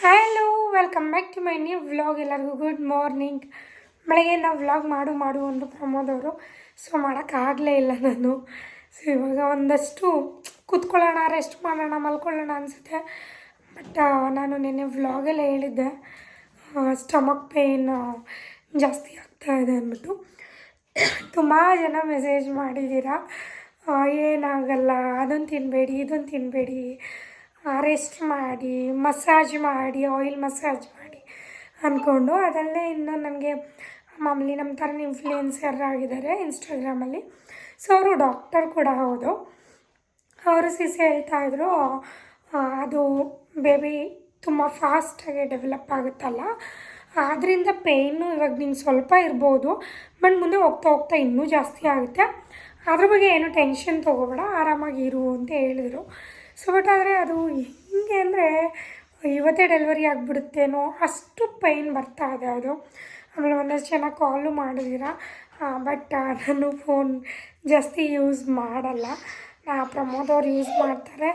Hello welcome back to my new vlog ಎಲ್ಲರಿಗೂ good morning ಬೆಳಗ್ಗೆಯಿಂದ vlog ಮಾಡು ಮಾಡು ಒಂದು ಪ್ರಮೋದವರು ಸೊ ಮಾಡೋಕ್ಕಾಗಲೇ ಇಲ್ಲ ನಾನು. ಸೊ ಇವಾಗ ಒಂದಷ್ಟು ಕೂತ್ಕೊಳ್ಳೋಣ ರೆಸ್ಟ್ ಮಾಡೋಣ, ಮಲ್ಕೊಳ್ಳೋಣ ಅನಿಸುತ್ತೆ. ಬಟ್ ನಾನು ನಿನ್ನೆ ವ್ಲಾಗಲ್ಲೇ ಹೇಳಿದ್ದೆ. ಸ್ಟಮಕ್ ಪೇನ್ ಜಾಸ್ತಿ ಆಗ್ತಾ ಇದೆ ಅಂದ್ಬಿಟ್ಟು. ತುಂಬ ಜನ ಮೆಸೇಜ್ ಮಾಡಿದ್ದೀರಾ? ಏನಾಗಲ್ಲ ಅದನ್ನು ತಿನ್ನಬೇಡಿ ಇದನ್ನು ತಿನ್ನಬೇಡಿ ರೆಸ್ಟ್ ಮಾಡಿ ಮಸಾಜ್ ಮಾಡಿ ಆಯಿಲ್ ಮಸಾಜ್ ಮಾಡಿ ಅಂದ್ಕೊಂಡು ಅದಲ್ಲೇ ಇನ್ನು ನನಗೆ ಮಾಮೂಲಿ ನಮ್ಮ ಥರ ಇನ್ಫ್ಲೂಯೆನ್ಸರ್ ಆಗಿದ್ದಾರೆ ಇನ್ಸ್ಟಾಗ್ರಾಮಲ್ಲಿ ಸೊ ಅವರು ಡಾಕ್ಟರ್ ಕೂಡ ಹೌದು. ಅವರು ಸಿಸಿ ಹೇಳ್ತಾ ಇದ್ರು ಅದು ಬೇಬಿ ತುಂಬ ಫಾಸ್ಟಾಗಿ ಡೆವಲಪ್ ಆಗುತ್ತಲ್ಲ ಆದ್ದರಿಂದ ಪೇಯ್ನು ಇವಾಗ ನಿಂಗೆ ಸ್ವಲ್ಪ ಇರ್ಬೋದು ಬಟ್ ಮುಂದೆ ಹೋಗ್ತಾ ಹೋಗ್ತಾ ಇನ್ನೂ ಜಾಸ್ತಿ ಆಗುತ್ತೆ. ಅದ್ರ ಬಗ್ಗೆ ಏನು ಟೆನ್ಷನ್ ತೊಗೋಬೇಡ, ಆರಾಮಾಗಿ ಇರು ಅಂತ ಹೇಳಿದರು. ಸೊ ಬಟ್ ಆದರೆ ಅದು ಹೆಂಗೆ ಅಂದರೆ, ಇವತ್ತೇ ಡೆಲಿವರಿ ಆಗಿಬಿಡುತ್ತೇನೋ ಅಷ್ಟು ಪೈನ್ ಬರ್ತಾ ಇದೆ ಅದು. ಆಮೇಲೆ ಒಂದಷ್ಟು ಜನ ಕಾಲು ಮಾಡಿದ್ದೀರಾ ಬಟ್ ನಾನು ಫೋನ್ ಜಾಸ್ತಿ ಯೂಸ್ ಮಾಡಲ್ಲ. ಪ್ರಮೋದ್ ಅವ್ರು ಯೂಸ್ ಮಾಡ್ತಾರೆ.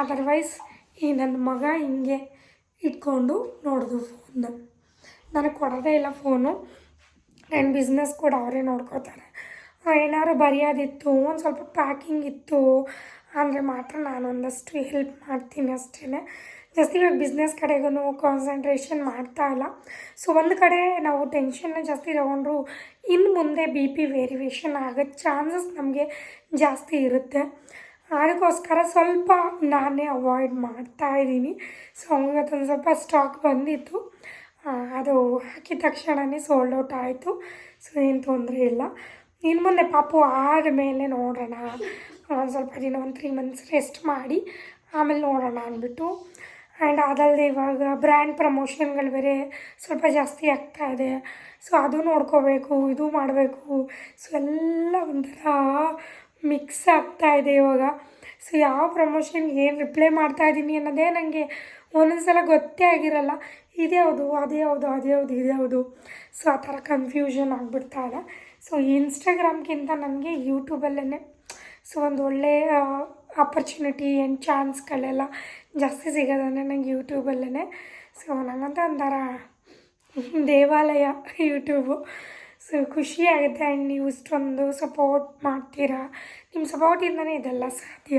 ಅದರ್ವೈಸ್ ಈ ನನ್ನ ಮಗ ಹಿಂಗೆ ಇಟ್ಕೊಂಡು ನೋಡೋದು ಫೋನ್ ನನಗೆ ಕೊಡೋದೇ ಇಲ್ಲ ಫೋನು ನನ್ನ ಬಿಸ್ನೆಸ್ ಕೂಡ ಅವರೇ ನೋಡ್ಕೋತಾರೆ. ಏನಾದ್ರು ಬರೆಯೋದಿತ್ತು, ಒಂದು ಸ್ವಲ್ಪ ಪ್ಯಾಕಿಂಗ್ ಇತ್ತು ಅಂದರೆ ಮಾತ್ರ ನಾನು ಒಂದಷ್ಟು ಹೆಲ್ಪ್ ಮಾಡ್ತೀನಿ ಅಷ್ಟೇ ಜಾಸ್ತಿ ಇವಾಗ ಬಿಸ್ನೆಸ್ ಕಡೆಗೂ ಕಾನ್ಸಂಟ್ರೇಷನ್ ಮಾಡ್ತಾ ಇಲ್ಲ. ಸೊ ಒಂದು ಕಡೆ ನಾವು ಟೆನ್ಷನ್ನ ಜಾಸ್ತಿ ತಗೊಂಡ್ರು ಇನ್ನು ಮುಂದೆ ಬಿ ಪಿ ವೇರಿಯೇಷನ್ ಆಗೋ ಚಾನ್ಸಸ್ ನಮಗೆ ಜಾಸ್ತಿ ಇರುತ್ತೆ. ಅದಕ್ಕೋಸ್ಕರ ಸ್ವಲ್ಪ ನಾನೇ ಅವಾಯ್ಡ್ ಮಾಡ್ತಾ ಇದ್ದೀನಿ. ಸೊ ಇವತ್ತೊಂದು ಸ್ವಲ್ಪ ಸ್ಟಾಕ್ ಬಂದಿತ್ತು. ಅದು ಹಾಕಿದ ತಕ್ಷಣವೇ ಸೋಲ್ಡ್ ಔಟ್ ಆಯಿತು. ಸೊ ಏನು ತೊಂದರೆ ಇಲ್ಲ. ಇನ್ನು ಮುಂದೆ ಪಾಪು ಆದಮೇಲೆ ನೋಡೋಣ. ಒಂದು ಸ್ವಲ್ಪ ದಿನ ಒಂದು ತ್ರೀ ಮಂತ್ಸ್ ರೆಸ್ಟ್ ಮಾಡಿ ಆಮೇಲೆ ನೋಡೋಣ ಅಂದ್ಬಿಟ್ಟು. ಆ್ಯಂಡ್ ಅದಲ್ಲದೆ ಇವಾಗ ಬ್ರ್ಯಾಂಡ್ ಪ್ರಮೋಷನ್ಗಳು ಬೇರೆ ಸ್ವಲ್ಪ ಜಾಸ್ತಿ ಆಗ್ತಾ ಇದೆ. ಸೊ ಅದು ನೋಡ್ಕೋಬೇಕು, ಇದು ಮಾಡಬೇಕು. ಸೊ ಎಲ್ಲ ಒಂಥರ ಮಿಕ್ಸ್ ಆಗ್ತಾ ಇದೆ ಇವಾಗ. ಸೊ ಯಾವ ಪ್ರಮೋಷನ್ಗೆ ಏನು ರಿಪ್ಲೈ ಮಾಡ್ತಾ ಇದ್ದೀನಿ ಅನ್ನೋದೇ ನನಗೆ ಒಂದೊಂದು ಸಲ ಗೊತ್ತೇ ಆಗಿರಲ್ಲ. ಇದೇ ಯಾವುದು, ಅದೇ ಯಾವುದು ಅದೇ ಯಾವುದು, ಇದೇ ಯಾವುದು. ಸೊ ಆ ಥರ ಕನ್ಫ್ಯೂಷನ್ ಆಗಿಬಿಡ್ತಾ ಇದೆ. ಸೊ ಇನ್ಸ್ಟಾಗ್ರಾಮ್ಗಿಂತ ನನಗೆ ಯೂಟ್ಯೂಬಲ್ಲೇ ಸೊ ಒಂದು ಒಳ್ಳೆಯ ಆಪರ್ಚುನಿಟಿ ಆ್ಯಂಡ್ ಚಾನ್ಸ್ಗಳೆಲ್ಲ ಜಾಸ್ತಿ ಸಿಗೋದಂದರೆ ನಂಗೆ ಯೂಟ್ಯೂಬಲ್ಲೇ ಸೊ ನನಗಂತ ಒಂಥರ ದೇವಾಲಯ ಯೂಟ್ಯೂಬು ಸೊ ಖುಷಿ ಆಗುತ್ತೆ ಆ್ಯಂಡ್ ನೀವು ಇಷ್ಟೊಂದು ಸಪೋರ್ಟ್ ಮಾಡ್ತೀರಾ? ನಿಮ್ಮ ಸಪೋರ್ಟಿಂದನೇ ಇದೆಲ್ಲ ಸಾಧ್ಯ.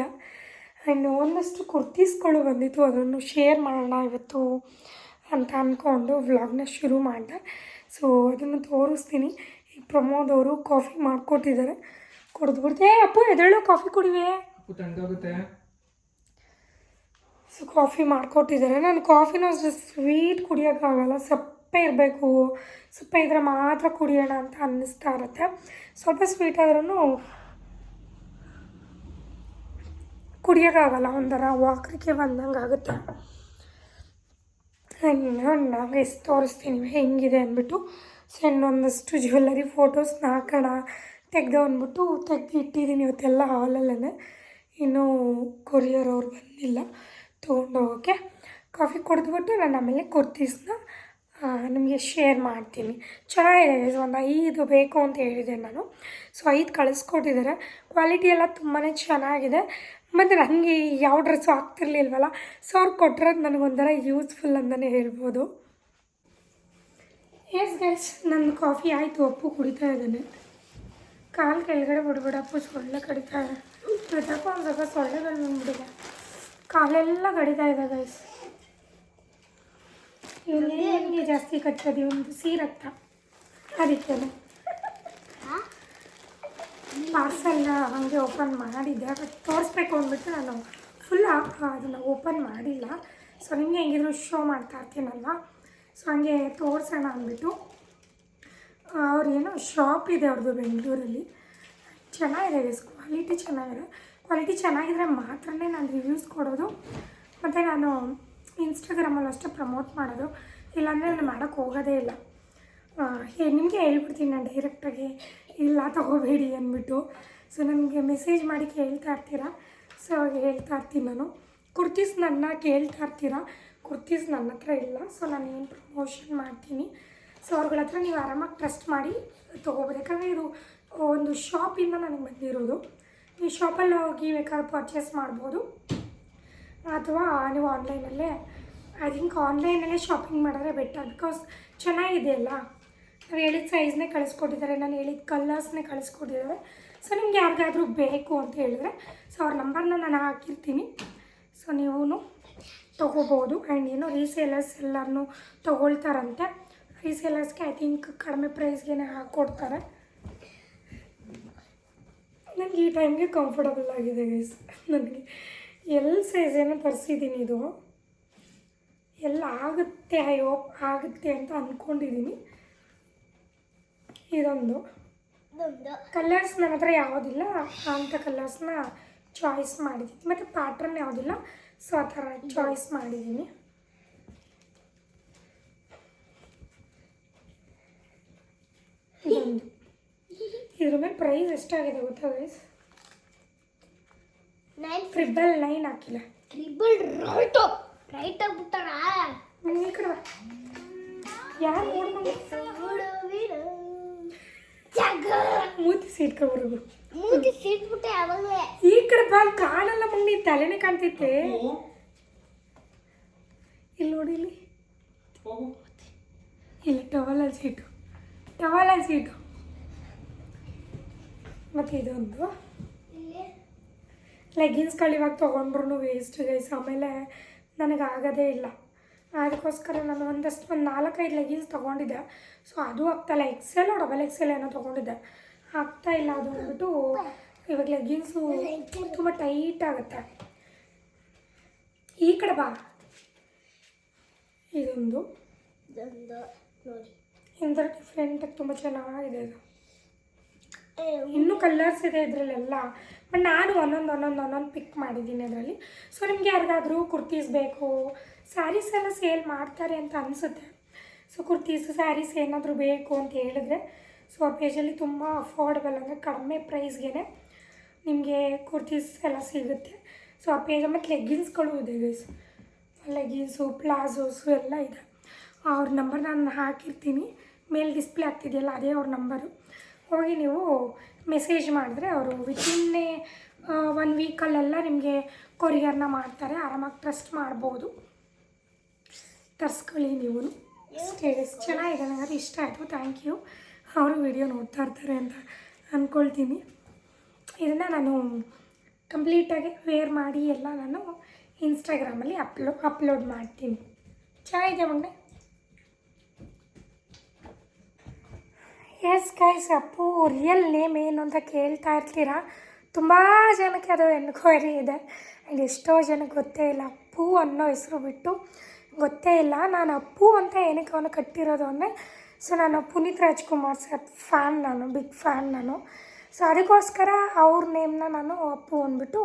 ಆ್ಯಂಡ್ ಒಂದಷ್ಟು ಕುರ್ತೀಸ್ಗಳು ಬಂದಿತ್ತು. ಅದನ್ನು ಶೇರ್ ಮಾಡೋಣ ಇವತ್ತು ಅಂತ ಅಂದ್ಕೊಂಡು ವ್ಲಾಗ್ನ ಶುರು ಮಾಡಿದೆ. ಸೊ ಅದನ್ನು ತೋರಿಸ್ತೀನಿ. ಈ ಪ್ರಮೋದವರು ಕಾಫಿ ಮಾಡಿಕೊಟ್ಟಿದ್ದಾರೆ. ಕುಡಿದ್ಬಿಡ್ತೆ ಅಪ್ಪು ಎದಳು ಕಾಫಿ ಕುಡಿವೆ? ತಣ್ಣಗಾಗುತ್ತೆ ಸೊ ಕಾಫಿ ಮಾಡಿಕೊಟ್ಟಿದ್ದಾರೆ. ನಾನು ಕಾಫಿನ ಅಷ್ಟು ಸ್ವೀಟ್ ಕುಡಿಯೋಕ್ಕಾಗಲ್ಲ. ಸಪ್ಪೆ ಇರಬೇಕು. ಸಪ್ಪೆ ಇದ್ರೆ ಮಾತ್ರ ಕುಡಿಯೋಣ ಅಂತ ಅನ್ನಿಸ್ತಾ ಇರುತ್ತೆ. ಸ್ವಲ್ಪ ಸ್ವೀಟ್ ಆದ್ರೂ ಕುಡಿಯೋಕ್ಕಾಗಲ್ಲ. ಒಂಥರ ವಾಕರಿಕೆ ಬಂದಂಗೆ ಆಗುತ್ತೆ. ನಾನು ಎಷ್ಟು ತೋರಿಸ್ತೀನಿ. ಹೆಂಗಿದೆ ಅಂದ್ಬಿಟ್ಟು. ಸೊ ಇನ್ನೊಂದಷ್ಟು ಜ್ಯುವೆಲ್ಲರಿ ಫೋಟೋಸ್ನ ಹಾಕೋಣ ತೆಗ್ದು ಅಂದ್ಬಿಟ್ಟು ತೆಗ್ದು ಇಟ್ಟಿದ್ದೀನಿ ಇವತ್ತೆಲ್ಲ ಹಾಲಲ್ಲೇ ಇನ್ನೂ ಕೊರಿಯರ್ ಅವ್ರು ಬಂದಿಲ್ಲ. ತೊಗೊಂಡು ಹೋಗೋಕ್ಕೆ ಕಾಫಿ ಕುಡಿದ್ಬಿಟ್ಟು ನಾನು ಆಮೇಲೆ ಕುರ್ತೀಸ್ನ ನಿಮಗೆ ಶೇರ್ ಮಾಡ್ತೀನಿ. ಚೆನ್ನಾಗಿದೆ. ಒಂದು ಐದು ಬೇಕು ಅಂತ ಹೇಳಿದೆ ನಾನು. ಸೊ ಐದು ಕಳಿಸ್ಕೊಟ್ಟಿದ್ದಾರೆ. ಕ್ವಾಲಿಟಿ ಎಲ್ಲ ತುಂಬಾ ಚೆನ್ನಾಗಿದೆ. ಮತ್ತು ನನಗೆ ಯಾವ ಡ್ರೆಸ್ಸು ಆಗ್ತಿರ್ಲಿಲ್ವಲ್ಲ ಸೊ ಅವ್ರು ಕೊಟ್ಟಿರೋದು ನನಗೊಂಥರ ಯೂಸ್ಫುಲ್ ಅಂತಲೇ ಹೇಳ್ಬೋದು. ಎಸ್ ಗೈಸ್ ನನ್ನ ಕಾಫಿ ಆಯಿತು, ಅಪ್ಪು ಕುಡಿತಾ ಇದ್ದಾನೆ. ಕಾಲು ಕೆಳಗಡೆ ಬಿಡ್ಬಿಡಪ್ಪ ಸೊಳ್ಳೆ ಕಡಿತಾ ಇದೆ. ಬಿಡಪ್ಪ, ಒಂದು ಸ್ವಲ್ಪ ಸೊಳ್ಳೆಗಳು ಬಂದ್ಬಿಟ್ಟಿದೆ ಕಾಲೆಲ್ಲ ಕಡಿತಾ ಇದೆ ಗೈಸ್ ಇವನಿಗೆ ಜಾಸ್ತಿ ಕಟ್ಟೋದು ಒಂದು ಸೀರತ್ತ ಅದಕ್ಕೆ ಪಾರ್ಸಲ್ನ ಹಾಗೆ ಓಪನ್ ಮಾಡಿದ್ದೆ. ಬಟ್ ತೋರಿಸ್ಬೇಕು ಅಂದ್ಬಿಟ್ಟು ನಾನು ಫುಲ್ ಅದನ್ನು ಓಪನ್ ಮಾಡಿಲ್ಲ. ಸೊ ನಿಮಗೆ ಹೆಂಗಿದ್ರು ಶೋ ಮಾಡ್ತಾ ಇರ್ತೀನಲ್ವ? ಸೊ ಹಂಗೆ ತೋರಿಸೋಣ ಅಂದ್ಬಿಟ್ಟು. ಅವ್ರೇನೋ ಶಾಪ್ ಇದೆ ಅವ್ರದ್ದು ಬೆಂಗಳೂರಲ್ಲಿ. ಚೆನ್ನಾಗಿದೆ ಕ್ವಾಲಿಟಿ ಚೆನ್ನಾಗಿದೆ. ಕ್ವಾಲಿಟಿ ಚೆನ್ನಾಗಿದ್ರೆ ಮಾತ್ರನೇ ನಾನು ರಿವ್ಯೂಸ್ ಕೊಡೋದು. ಮತ್ತು ನಾನು ಇನ್ಸ್ಟಾಗ್ರಾಮಲ್ಲಿ ಅಷ್ಟೇ ಪ್ರಮೋಟ್ ಮಾಡೋದು. ಇಲ್ಲಾಂದರೆ ನಾನು ಮಾಡೋಕ್ಕೆ ಹೋಗೋದೇ ಇಲ್ಲ. ಹೇ, ನಿಮಗೆ ಹೇಳ್ಬಿಡ್ತೀನಿ ನಾನು ಡೈರೆಕ್ಟಾಗಿ ಇಲ್ಲ, ತೊಗೋಬೇಡಿ ಅಂದ್ಬಿಟ್ಟು. ಸೊ ನನಗೆ ಮೆಸೇಜ್ ಮಾಡಿ ಕೇಳ್ತಾ ಇರ್ತೀರಾ? ಸೊ ಹೇಳ್ತಾ ಇರ್ತೀನಿ ನಾನು. ಕುರ್ತೀಸ್ ನನ್ನ ಕೇಳ್ತಾ ಇರ್ತೀರಾ? ಕುರ್ತೀಸ್ ನನ್ನ ಹತ್ರ ಇಲ್ಲ. ಸೊ ನಾನು ಏನು ಪ್ರಮೋಷನ್ ಮಾಡ್ತೀನಿ? ಸೊ ಅವ್ರಗಳ ಹತ್ರ ನೀವು ಆರಾಮಾಗಿ ಟ್ರಸ್ಟ್ ಮಾಡಿ ತೊಗೋಬೋದು. ಯಾಕಂದರೆ ಇದು ಒಂದು ಶಾಪಿಂದ ನನಗೆ ಬಂದಿರೋದು. ನೀವು ಶಾಪಲ್ಲಿ ಹೋಗಿ ಬೇಕಾದ್ರೆ ಪರ್ಚೇಸ್ ಮಾಡ್ಬೋದು. ಅಥವಾ ನೀವು ಆನ್ಲೈನಲ್ಲೇ ಐ ಥಿಂಕ್ ಆನ್ಲೈನಲ್ಲೇ ಶಾಪಿಂಗ್ ಮಾಡಿದ್ರೆ ಬೆಟರ್ ಬಿಕಾಸ್ ಚೆನ್ನಾಗಿದೆಯಲ್ಲ ನಾವು ಹೇಳಿದ ಸೈಜ್ನೇ ಕಳಿಸ್ಕೊಟ್ಟಿದ್ದಾರೆ, ನಾನು ಹೇಳಿದ ಕಲರ್ಸ್ನೇ ಕಳಿಸ್ಕೊಟ್ಟಿದ್ದಾರೆ. ಸೊ ನಿಮ್ಗೆ ಯಾರಿಗಾದ್ರೂ ಬೇಕು ಅಂತ ಹೇಳಿದ್ರೆ ಸೊ ಅವ್ರ ನಂಬರ್ನ ನಾನು ಹಾಕಿರ್ತೀನಿ. ಸೊ ನೀವು ತೊಗೋಬೋದು. ಆ್ಯಂಡ್ ಏನು ರೀಸೇಲರ್ಸ್ ಎಲ್ಲರನ್ನೂ ತೊಗೊಳ್ತಾರಂತೆ. ರೀಸೇಲರ್ಸ್ಗೆ ಐ ಥಿಂಕ್ ಕಡಿಮೆ ಪ್ರೈಸ್ಗೆ ಹಾಕ್ಕೊಡ್ತಾರೆ ನನಗೆ ಈ ಟೈಮ್ಗೆ ಕಂಫರ್ಟಬಲ್ ಆಗಿದೆ ಗೈಸ್ ನನಗೆ ಎಲ್ ಸೈಜ್ ಏನೋ ತರಿಸಿದ್ದೀನಿ ಇದು. ಎಲ್ಲ ಆಗುತ್ತೆ ಐ ಹೋಪ್ ಆಗುತ್ತೆ ಅಂತ ಅಂದ್ಕೊಂಡಿದ್ದೀನಿ ಇದೊಂದು. ಕಲರ್ಸ್ ನನ್ನ ಹತ್ರ ಯಾವುದಿಲ್ಲ ಅಂಥ ಕಲರ್ಸ್ನ ಚಾಯ್ಸ್ ಮಾಡಿದ್ದೀನಿ ಮತ್ತು ಪ್ಯಾಟ್ರನ್ ಯಾವುದಿಲ್ಲ ಸೊ ಆ ಥರ ಚಾಯ್ಸ್ ಮಾಡಿದ್ದೀನಿ ಇದ್ರ ಮೇಲೆ ಪ್ರೈಸ್ ಎಷ್ಟಾಗಿದೆ ಗೊತ್ತಾ ಗೈಸ್ ನೈನ್ ಟ್ರಿಬಲ್ ನೈನ್ ಹಾಕಿಲ್ಲ. ಟ್ರಿಬಲ್ ರೈಟ್ ರೈಟ್ ಆಗ್ಬಿಟ್ಟಾರ? ಈ ಕಡೆ ಯಾರು ಮೂತಿ ಸೀಟ್ಕೊಬರ್ಗು ಮೂತಿ ಸಿಟ್ಬಿಟ್ಟೆ ಅವಾಗಲೇ ಈ ಕಡೆ ಬಾಲ್ ಕಾಣಲ್ಲ ಮಮ್ಮಿ ನೀ ತಲೆನೇ ಕಾಣ್ತೈತೆ. ಇಲ್ಲಿ ನೋಡಿ ಇಲ್ಲಿ. ಇಲ್ಲಿ ಟವಲಲ್ಲಿ ಸೀಟು. ಟವಲಲ್ಲಿ ಸೀಟು ಮತ್ತು ಇದೊಂದು? ಲೆಗಿನ್ಸ್ಗಳು ಇವಾಗ ತೊಗೊಂಡ್ರು ವೇಸ್ಟ್ ಗೈಸ್ ಆಮೇಲೆ ನನಗೆ ಆಗೋದೇ ಇಲ್ಲ. ಅದಕ್ಕೋಸ್ಕರ ನಾನು ಒಂದಷ್ಟು ಒಂದು ನಾಲ್ಕೈದು ಲೆಗಿನ್ಸ್ ತೊಗೊಂಡಿದ್ದೆ. ಸೊ ಅದು ಆಗ್ತಾಯಿಲ್ಲ ಎಕ್ಸೆಲ್ ಡಬಲ್ ಎಕ್ಸೆಲ್ ಏನೋ ತೊಗೊಂಡಿದ್ದೆ. ಆಗ್ತಾ ಇಲ್ಲ ಅದು ಅಂದ್ಬಿಟ್ಟು ಇವಾಗ ಲೆಗ್ಗಿನ್ಸು ತುಂಬ ಟೈಟ್ ಆಗುತ್ತೆ. ಈ ಕಡೆ ಬಾ. ಇದೊಂದು. ಇದೊಂದು ನೋಡಿ. ಇಂಥರ ಡಿಫ್ರೆಂಟಾಗಿ ತುಂಬ ಚೆನ್ನಾಗಿದೆ ಇದು ಇನ್ನೂ ಕಲರ್ಸ್ ಇದೆ ಇದರಲ್ಲೆಲ್ಲ ಬಟ್ ನಾನು ಒಂದೊಂದು ಒಂದೊಂದು ಒಂದೊಂದು ಪಿಕ್ ಮಾಡಿದ್ದೀನಿ ಅದರಲ್ಲಿ. ಸೊ ನಿಮಗೆ ಯಾರಿಗಾದರೂ ಕುರ್ತೀಸ್ ಬೇಕು ಸ್ಯಾರೀಸ್ ಎಲ್ಲ ಸೇಲ್ ಮಾಡ್ತಾರೆ ಅಂತ ಅನಿಸುತ್ತೆ. ಸೊ ಕುರ್ತೀಸ್ ಸ್ಯಾರೀಸ್ ಏನಾದರೂ ಬೇಕು ಅಂತ ಹೇಳಿದ್ರೆ ಸೊ ಆ ಪೇಜಲ್ಲಿ ತುಂಬ ಅಫೋರ್ಡಬಲ್ ಅಂದರೆ ಕಡಿಮೆ ಪ್ರೈಸ್ಗೆ ನಿಮಗೆ ಕುರ್ತೀಸ್ ಎಲ್ಲ ಸಿಗುತ್ತೆ. ಸೊ ಆ ಪೇಜ್ ಮತ್ತು ಲೆಗ್ಗಿನ್ಸ್ಗಳು ಇದೆ ಗೈಸ್ ಲೆಗಿನ್ಸು ಪ್ಲಾಝೋಸು ಎಲ್ಲ ಇದೆ. ಅವ್ರ ನಂಬರ್ ನಾನು ಹಾಕಿರ್ತೀನಿ. ಮೇಲ್ ಡಿಸ್ಪ್ಲೇ ಆಗ್ತಿದೆಯಲ್ಲ, ಅದೇ ಅವ್ರ ನಂಬರು ಹೋಗಿ ನೀವು ಮೆಸೇಜ್ ಮಾಡಿದ್ರೆ ಅವರು ವಿತಿನ್ ಒನ್ ವೀಕಲ್ಲೆಲ್ಲ ನಿಮಗೆ ಕೊರಿಯರ್ನ ಮಾಡ್ತಾರೆ, ಆರಾಮಾಗಿ ಟ್ರಸ್ಟ್ ಮಾಡ್ಬೋದು. ತರ್ಸ್ಕೊಳ್ಳಿ ನೀವು. ಸ್ಟೇಟಸ್ ಚೆನ್ನಾಗಿದೆ ನನಗೆ ಇಷ್ಟ ಆಯಿತು ಥ್ಯಾಂಕ್ ಯು ಅವರು ವಿಡಿಯೋ ನೋಡ್ತಾ ಇರ್ತಾರೆ ಅಂತ ಅಂದ್ಕೊಳ್ತೀನಿ ಇದನ್ನು ನಾನು ಕಂಪ್ಲೀಟಾಗಿ ವೇರ್ ಮಾಡಿ ಎಲ್ಲ ನಾನು ಇನ್ಸ್ಟಾಗ್ರಾಮಲ್ಲಿ ಅಪ್ಲೋ ಅಪ್ಲೋಡ್ ಮಾಡ್ತೀನಿ. ಚೆನ್ನಾಗಿದೆ ಮಗನೆ. Yes guys Appu real name ಏನು ಅಂತ ಕೇಳ್ತಾ ಇರ್ತೀರಾ? ತುಂಬ ಜನಕ್ಕೆ ಅದು ಎನ್ಕ್ವೈರಿ ಇದೆ. ಆ್ಯಂಡ್ ಎಷ್ಟೋ ಜನಕ್ಕೆ ಗೊತ್ತೇ ಇಲ್ಲ ಅಪ್ಪು ಅನ್ನೋ ಹೆಸರು ಬಿಟ್ಟು ಗೊತ್ತೇ ಇಲ್ಲ. ನಾನು ಅಪ್ಪು ಅಂತ ಏನಕ್ಕೆ ಅವನು ಕಟ್ಟಿರೋದು ಅಂದರೆ ಸೊ ನಾನು ಪುನೀತ್ ರಾಜ್ಕುಮಾರ್ ಸರ್ ಫ್ಯಾನ್ ನಾನು ಬಿಗ್ ಫ್ಯಾನ್ ನಾನು. ಸೊ ಅದಕ್ಕೋಸ್ಕರ ಅವ್ರ ನೇಮ್ನ ನಾನು ಅಪ್ಪು ಅಂದ್ಬಿಟ್ಟು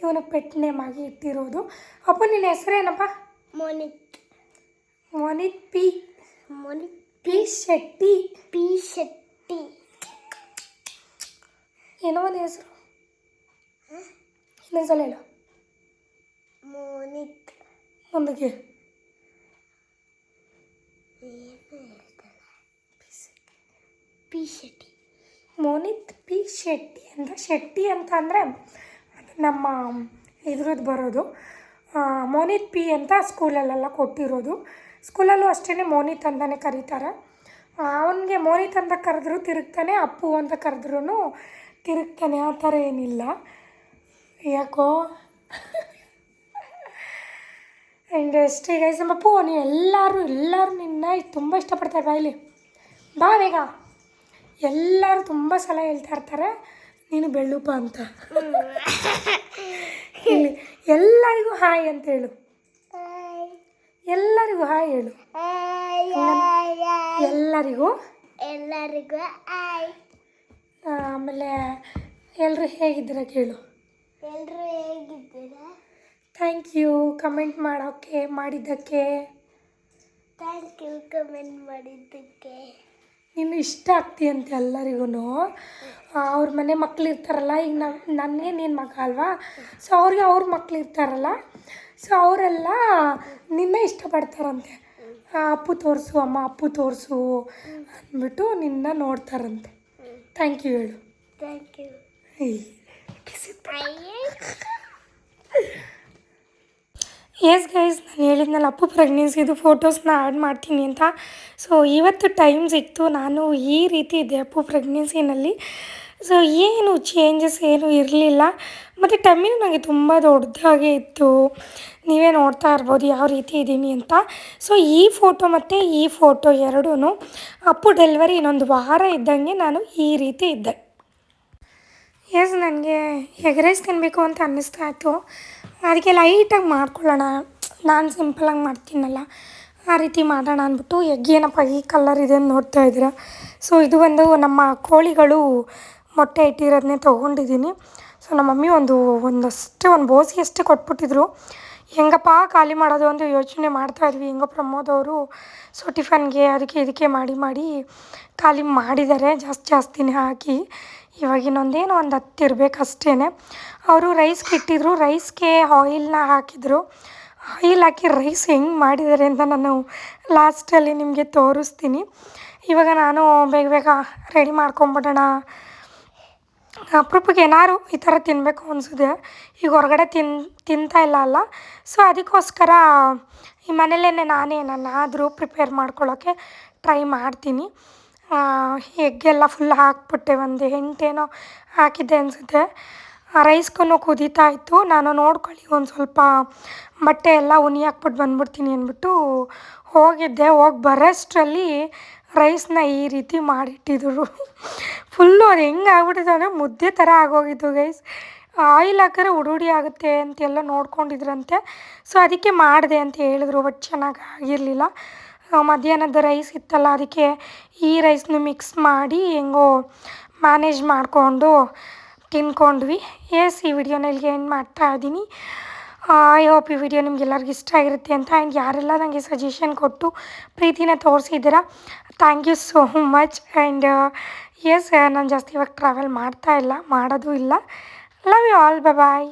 ಇವನು ಪೆಟ್ ನೇಮ್ ಆಗಿ ಇಟ್ಟಿರೋದು. ಅಪ್ಪು ನಿನ್ನ ಹೆಸರೇನಪ್ಪ Monith Monith P. Monith P Shetty P Shetty ಏನೋ ಒಂದು ಹೆಸರು. ಇನ್ನೊಂದ್ಸಲ ಹೇಳು. ಮೋನಿತ್ ಮುಂದಕ್ಕೆ ಪಿ ಶೆಟ್ಟಿ ಮೋನಿತ್ ಪಿ ಶೆಟ್ಟಿ ಅಂತ ಶೆಟ್ಟಿ ಅಂತ ಅಂದರೆ ನಮ್ಮ ಇದ್ರದ್ದು ಬರೋದು. ಮೋನಿತ್ ಪಿ ಅಂತ ಸ್ಕೂಲಲ್ಲೆಲ್ಲ ಕೊಟ್ಟಿರೋದು. ಸ್ಕೂಲಲ್ಲೂ ಅಷ್ಟೇ ಮೋನಿತ್ ಅಂತಲೇ ಕರೀತಾರೆ. ಅವನಿಗೆ ಮೋನಿತ್ ಅಂತ ಕರೆದ್ರು ತಿರುಗ್ತಾನೆ ಅಪ್ಪು ಅಂತ ಕರೆದ್ರೂ ತಿರುಗ್ತಾನೆ ಆ ಥರ ಏನಿಲ್ಲ. ಯಾಕೋ? ಆ್ಯಂಡ್ ಅಷ್ಟೇ ಗೈಸ್ ನಮ್ಮ ಅಪ್ಪು ನೀನು ಎಲ್ಲರೂ ಎಲ್ಲರೂ ನಿನ್ನ ತುಂಬ ಇಷ್ಟಪಡ್ತಾರೆ ಬಾಯಲ್ಲಿ ಬಾ ಬೇಗ. ಎಲ್ಲರೂ ತುಂಬ ಸಲ ಹೇಳ್ತಾ ಇರ್ತಾರೆ ನೀನು ಬೆಳ್ಳುಪ್ಪ ಅಂತ. ಇಲ್ಲಿ ಎಲ್ಲರಿಗೂ ಹಾಯ್ ಅಂತ ಹೇಳು. ಎಲ್ಲರಿಗೂ ಹಾಯ್ ಹೇಳು. ಎಲ್ಲರಿಗೂ. ಎಲ್ಲರಿಗೂ ಹಾಯ್. ಆಮೇಲೆ ಎಲ್ಲರೂ ಹೇಗಿದ್ದೀರ ಕೇಳು. ಎಲ್ಲರೂ ಹೇಗಿದ್ದೀರಾ? ಥ್ಯಾಂಕ್ ಯು ಕಮೆಂಟ್ ಮಾಡೋಕ್ಕೆ ಮಾಡಿದ್ದಕ್ಕೆ. ಥ್ಯಾಂಕ್ ಯು ಕಮೆಂಟ್ ಮಾಡಿದ್ದಕ್ಕೆ. ನೀನು ಇಷ್ಟ ಆಗ್ತೀಯಂತೆ ಎಲ್ಲರಿಗೂ ಅವ್ರ ಮನೆ ಮಕ್ಳು ಇರ್ತಾರಲ್ಲ ಈಗ ನಾವು ನನಗೆ ನೀನು ಮಗ ಅಲ್ವಾ? ಸೊ ಅವ್ರಿಗೆ ಅವ್ರ ಮಕ್ಳು ಇರ್ತಾರಲ್ಲ ಸೊ ಅವರೆಲ್ಲ ನಿನ್ನೆ ಇಷ್ಟಪಡ್ತಾರಂತೆ. ಅಪ್ಪು ತೋರಿಸು ಅಮ್ಮ ಅಪ್ಪು ತೋರಿಸು ಅಂದ್ಬಿಟ್ಟು ನಿನ್ನ ನೋಡ್ತಾರಂತೆ. ಥ್ಯಾಂಕ್ ಯು ಹೇಳು. ಥ್ಯಾಂಕ್ ಯು ಎಸ್ ಗೈಸ್ ನಾನು ಹೇಳಿದ್ನಲ್ಲ, ಅಪ್ಪು ಪ್ರೆಗ್ನೆನ್ಸಿದು ಫೋಟೋಸ್ನ ಆ್ಯಡ್ ಮಾಡ್ತೀನಿ ಅಂತ. ಸೊ ಇವತ್ತು ಟೈಮ್ ಸಿಕ್ತು, ನಾನು ಈ ರೀತಿ ಇದ್ದೆ ಅಪ್ಪು ಪ್ರೆಗ್ನೆನ್ಸಿನಲ್ಲಿ ಸೊ ಏನು ಚೇಂಜಸ್ ಏನು ಇರಲಿಲ್ಲ. ಮತ್ತು ಟಮ್ಮಿನೂ ನನಗೆ ತುಂಬ ದೊಡ್ಡದಾಗೆ ಇತ್ತು. ನೀವೇ ನೋಡ್ತಾ ಇರ್ಬೋದು ಯಾವ ರೀತಿ ಇದ್ದೀನಿ ಅಂತ. ಸೊ ಈ ಫೋಟೋ ಮತ್ತು ಈ ಫೋಟೋ ಎರಡೂ ಅಪ್ಪು ಡೆಲಿವರಿ ಇನ್ನೊಂದು ವಾರ ಇದ್ದಂಗೆ ನಾನು ಈ ರೀತಿ ಇದ್ದೆ. ಎಸ್ ನನಗೆ ಎಗ್ ರೈಸ್ ತಿನ್ನಬೇಕು ಅಂತ ಅನ್ನಿಸ್ತಾ ಇತ್ತು. ಅದಕ್ಕೆ ಲೈಟಾಗಿ ಮಾಡ್ಕೊಳ್ಳೋಣ. ನಾನು ಸಿಂಪಲಾಗಿ ಮಾಡ್ತೀನಲ್ಲ. ಆ ರೀತಿ ಮಾಡೋಣ ಅಂದ್ಬಿಟ್ಟು ಎಗ್ ಏನಪ್ಪ ಈ ಕಲರ್ ಇದೆ ಅಂತ ನೋಡ್ತಾ ಇದ್ದೀರ? ಸೊ ಇದು ಒಂದು ನಮ್ಮ ಕೋಳಿಗಳು ಮೊಟ್ಟೆ ಇಟ್ಟಿರೋದನ್ನೇ ತೊಗೊಂಡಿದ್ದೀನಿ. ಸೊ ನಮ್ಮ ಮಮ್ಮಿ ಒಂದು, ಒಂದಷ್ಟು, ಒಂದು ಬೋಸಿಯಷ್ಟು ಕೊಟ್ಬಿಟ್ಟಿದ್ರು. ಹೆಂಗಪ್ಪ ಖಾಲಿ ಮಾಡೋದು ಅಂತ ಯೋಚನೆ ಮಾಡ್ತಾಯಿದ್ವಿ ಹೆಂಗೋ ಪ್ರಮೋದ್ ಅವರು ಸೊ ಟಿಫನ್ಗೆ ಅದಕ್ಕೆ ಇದಕ್ಕೆ ಮಾಡಿ ಮಾಡಿ ಖಾಲಿ ಮಾಡಿದ್ದಾರೆ. ಜಾಸ್ತಿ, ಜಾಸ್ತಿನೇ ಹಾಕಿ. ಇವಾಗ ಇನ್ನೊಂದೇನು ಒಂದು ಹತ್ತು ಇರಬೇಕು ಅಷ್ಟೇ ಅವರು ರೈಸ್ಗೆ ಇಟ್ಟಿದ್ರು ರೈಸ್ಗೆ ಆಯಿಲ್ನ ಹಾಕಿದರು. ಆಯಿಲ್ ಹಾಕಿ ರೈಸ್ ಹೆಂಗೆ ಮಾಡಿದ್ದಾರೆ ಅಂತ ನಾನು ಲಾಸ್ಟಲ್ಲಿ ನಿಮಗೆ ತೋರಿಸ್ತೀನಿ. ಇವಾಗ ನಾನು ಬೇಗ ಬೇಗ ರೆಡಿ ಮಾಡ್ಕೊಂಬಿಡೋಣ. ಅಪರೂಪಕ್ಕೆ ಏನಾದ್ರು ಈ ಥರ ತಿನ್ನಬೇಕು ಅನಿಸಿದೆ ಈಗ ಹೊರಗಡೆ ತಿನ್, ತಿಂತಾ ಇಲ್ಲ ಅಲ್ಲ. ಸೊ ಅದಕ್ಕೋಸ್ಕರ ಈ ಮನೇಲೇ ನಾನೇ ನಾನಾದರೂ ಪ್ರಿಪೇರ್ ಮಾಡ್ಕೊಳ್ಳೋಕ್ಕೆ ಟ್ರೈ ಮಾಡ್ತೀನಿ. ಎಗ್ಗೆಲ್ಲ ಫುಲ್ ಹಾಕ್ಬಿಟ್ಟೆ ಒಂದು ಎಂಟೇನೋ ಹಾಕಿದ್ದೆ ಅನಿಸುತ್ತೆ. ರೈಸ್ಗೂ ಕುದೀತಾ ಇತ್ತು. ನಾನು ನೋಡ್ಕೊಳ್ಳಿ, ಒಂದು ಸ್ವಲ್ಪ ಬಟ್ಟೆ ಎಲ್ಲ ಉನಿ ಹಾಕ್ಬಿಟ್ಟು ಬಂದ್ಬಿಡ್ತೀನಿ ಅಂದ್ಬಿಟ್ಟು ಹೋಗಿದ್ದೆ. ಹೋಗಿ ಬರೋಷ್ಟರಲ್ಲಿ ರೈಸ್ನ ಈ ರೀತಿ ಮಾಡಿಟ್ಟಿದ್ರು. ಫುಲ್ಲು ಅದು ಹೆಂಗೆ ಆಗ್ಬಿಟ್ಟಿದೆ ಅಂದರೆ ಮುದ್ದೆ ಥರ ಆಗೋಗಿದ್ದು ಗೈಸ್ ಆಯಿಲ್ ಹಾಕಿದ್ರೆ ಹುಡುಡಿ ಉಡಿ ಆಗುತ್ತೆ ಅಂತೆಲ್ಲ ನೋಡ್ಕೊಂಡಿದ್ರಂತೆ. ಸೊ ಅದಕ್ಕೆ ಮಾಡಿದೆ ಅಂತ ಹೇಳಿದ್ರು ಬಟ್ ಚೆನ್ನಾಗಿ ಆಗಿರಲಿಲ್ಲ. ಮಧ್ಯಾಹ್ನದ ರೈಸ್ ಇತ್ತಲ್ಲ, ಅದಕ್ಕೆ ಈ ರೈಸ್ನು ಮಿಕ್ಸ್ ಮಾಡಿ ಹೆಂಗೋ ಮ್ಯಾನೇಜ್ ಮಾಡಿಕೊಂಡು ತಿನ್ಕೊಂಡ್ವಿ. ಎಸ್, ಈ ವಿಡಿಯೋನ ಇಲ್ಲಿಗೆ ಏನು ಮಾಡ್ತಾ ಇದ್ದೀನಿ. ಐ ಹೋಪ್ ಈ ವಿಡಿಯೋ ನಿಮ್ಗೆಲ್ಲರಿಗೂ ಇಷ್ಟ ಆಗಿರುತ್ತೆ ಅಂತ ಆ್ಯಂಡ್ ಯಾರೆಲ್ಲ ನನಗೆ ಸಜೆಷನ್ ಕೊಟ್ಟು ಪ್ರೀತಿನ ತೋರಿಸಿದ್ದೀರಾ thank you so much and yes, ನಾನು ಜಾಸ್ತಿ ಇವಾಗ ಟ್ರಾವೆಲ್ ಮಾಡ್ತಾ ಇಲ್ಲ, ಮಾಡೋದು ಇಲ್ಲ. Love you all bye